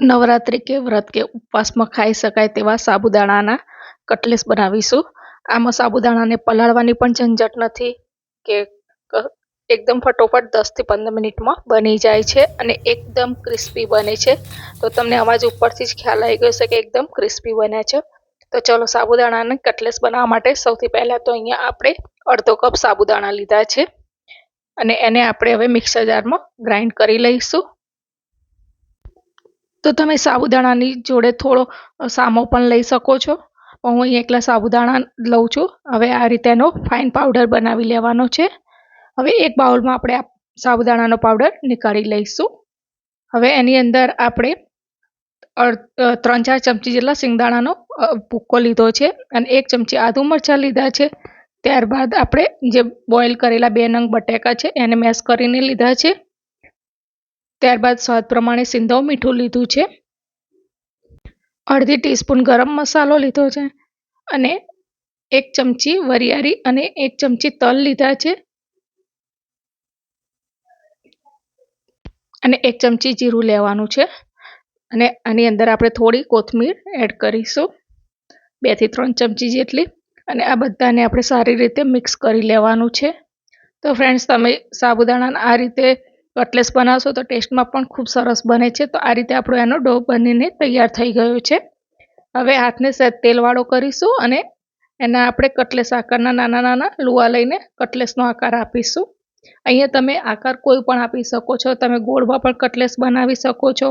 નવરાત્રિ કે વ્રત કે ઉપવાસમાં ખાઈ શકાય તેવા સાબુદાણાના કટલેસ બનાવીશું. આમાં સાબુદાણાને પલાળવાની પણ ઝંઝટ નથી કે એકદમ ફટોફટ દસથી પંદર મિનિટમાં બની જાય છે અને એકદમ ક્રિસ્પી બને છે. તો તમને અવાજ ઉપરથી જ ખ્યાલ આવી ગયો છે કે એકદમ ક્રિસ્પી બન્યા છે. તો ચલો સાબુદાણાને કટલેસ બનાવવા માટે સૌથી પહેલાં તો અહીંયા આપણે અડધો કપ સાબુદાણા લીધા છે અને એને આપણે હવે મિક્સર જારમાં ગ્રાઇન્ડ કરી લઈશું. તો તમે સાબુદાણાની જોડે થોડો સામો પણ લઈ શકો છો. હું અહીં એકલા સાબુદાણા લઉં છું. હવે આ રીતે એનો ફાઇન પાવડર બનાવી લેવાનો છે. હવે એક બાઉલમાં આપણે આ સાબુદાણાનો પાવડર નીકાળી લઈશું. હવે એની અંદર આપણે ત્રણ ચાર ચમચી જેટલા સિંગદાણાનો ભૂક્કો લીધો છે અને એક ચમચી આદુ મરચાં લીધા છે. ત્યારબાદ આપણે જે બોઇલ કરેલા બે નંગ બટેકા છે એને મેશ કરીને લીધા છે. ત્યારબાદ સ્વાદ પ્રમાણે સિંધવ મીઠું લીધું છે. અડધી ટીસ્પૂન ગરમ મસાલો લીધો છે અને એક ચમચી વરિયાળી અને એક ચમચી તલ લીધા છે. અને એક ચમચી જીરું લેવાનું છે. અને આની અંદર આપણે થોડી કોથમીર એડ કરીશું. બેથી ત્રણ ચમચી જેટલી. અને આ બધાને આપણે સારી રીતે મિક્સ કરી લેવાનું છે. તો ફ્રેન્ડ્સ તમે સાબુદાણાના આ રીતે કટલેસ બનાવશો તો ટેસ્ટમાં પણ ખૂબ સરસ બને છે. તો આ રીતે આપણો એનો ડો બનીને તૈયાર થઈ ગયો છે. હવે હાથને સહેજ તેલવાળો કરીશું અને એના આપણે કટલેસ આકારના નાના નાના લુવા લઈને કટલેસનો આકાર આપીશું. અહીંયા તમે આકાર કોઈ પણ આપી શકો છો. તમે ગોળમાં પણ કટલેસ બનાવી શકો છો.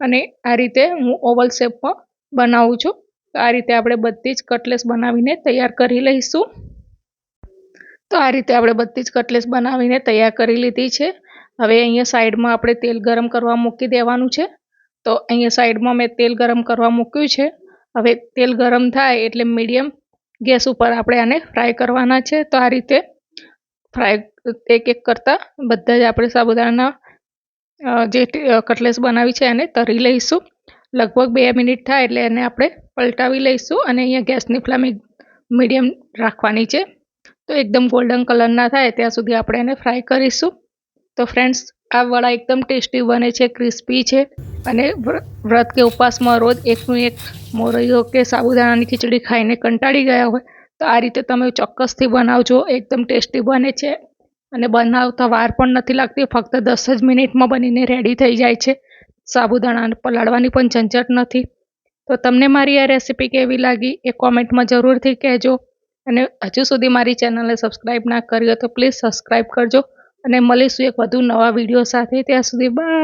અને આ રીતે હું ઓવલ શેપમાં બનાવું છું. આ રીતે આપણે બધી જ કટલેસ બનાવીને તૈયાર કરી લઈશું. તો આ રીતે આપણે બધી જ કટલેસ બનાવીને તૈયાર કરી લીધી છે. હવે અહીંયા સાઈડમાં આપણે તેલ ગરમ કરવા મૂકી દેવાનું છે. તો અહીંયા સાઈડમાં મેં તેલ ગરમ કરવા મૂક્યું છે. હવે તેલ ગરમ થાય એટલે મીડિયમ ગેસ ઉપર આપણે આને ફ્રાય કરવાના છે. તો આ રીતે ફ્રાય એક એક કરતાં બધા જ આપણે સાબુદાણાના જે કટલેસ બનાવી છે એને તરી લઈશું. લગભગ બે મિનિટ થાય એટલે એને આપણે પલટાવી લઈશું અને અહીંયા ગેસની ફ્લેમ મીડિયમ રાખવાની છે. તો એકદમ ગોલ્ડન કલરના થાય ત્યાં સુધી આપણે એને ફ્રાય કરીશું. તો ફ્રેન્ડ્સ આ વડા એકદમ ટેસ્ટી બને છે ક્રિસ્પી છે અને વ્ર- વ્રત કે ઉપવાસમાં રોજ એકનું એક મોરૈયો કે સાબુદાણાની ખીચડી ખાઈને કંટાળી ગયા હોય, તો આ રીતે તમે ચોક્કસથી બનાવજો. એકદમ ટેસ્ટી બને છે અને બનાવતા વાર પણ નથી લાગતી, ફક્ત દસ જ મિનિટમાં બનીને રેડી થઈ જાય છે. સાબુદાણાને પલાળવાની પણ ઝંઝટ નથી. તો તમને મારી આ રેસીપી કેવી લાગી એ કોમેન્ટમાં જરૂરથી કહેજો અને હજુ સુધી મારી ચેનલને સબસ્ક્રાઈબ ના કરી તો પ્લીઝ સબસ્ક્રાઈબ કરજો. અને મળીશું એક વધુ નવા વીડિયો સાથે. ત્યાં સુધી બાય